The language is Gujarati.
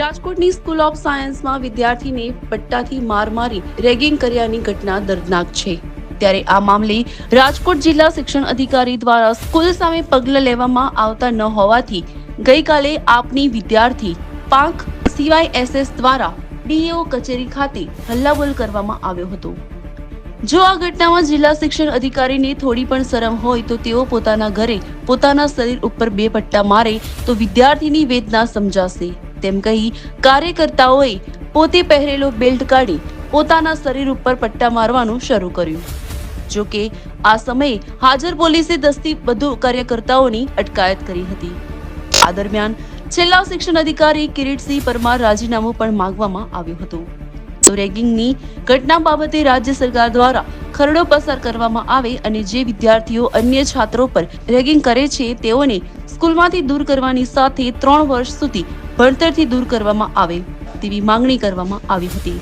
રાજકોટની સ્કૂલ ઓફ સાયન્સમાં વિદ્યાર્થીને પટ્ટાથી માર મારી રેગિંગ કર્યાની ઘટના દર્દનાક છે. ત્યારે આ મામલે રાજકોટ જિલ્લા શિક્ષણ અધિકારી દ્વારા સ્કૂલ સામે પગલાં લેવામાં આવતા ન હોવાથી ગઈકાલે આપની વિદ્યાર્થી પાંખ સીવાયએસએસ દ્વારા ડીએઓ કચેરી ખાતે હલ્લાબોલ કરવામાં આવ્યો હતો. જો આ ઘટનામાં જિલ્લા શિક્ષણ અધિકારીને થોડી પણ શરમ હોય તો તેઓ પોતાના ઘરે પોતાના શરીર ઉપર બે પટ્ટા મારે તો વિદ્યાર્થીની વેદના સમજાશે. તેમ કહી કાર્યકર્તાઓએ પોતે પહેરેલો બેલ્ટ કાઢી પોતાના શરીર ઉપર પટ્ટા મારવાનું શરૂ કર્યું. જો કે આ સમયે હાજર પોલીસે દસથી વધુ કાર્યકર્તાઓની અટકાયત કરી હતી. આ દરમિયાન છેલ્લા શિક્ષણ અધિકારી કિરીટસિંહ પરમાર રાજીનામું પણ માંગવામાં આવ્યું હતું. તો રેગિંગની ઘટના બાબતે રાજ્ય સરકાર દ્વારા ખરડો પસાર કરવામાં આવે અને જે વિદ્યાર્થીઓ અન્ય છાત્રો પર રેગિંગ કરે છે, તેઓને સ્કૂલમાંથી દૂર કરવાની સાથે ત્રણ વર્ષ સુધી ભણતરથી દૂર કરવામાં આવે તેવી માંગણી કરવામાં આવી હતી.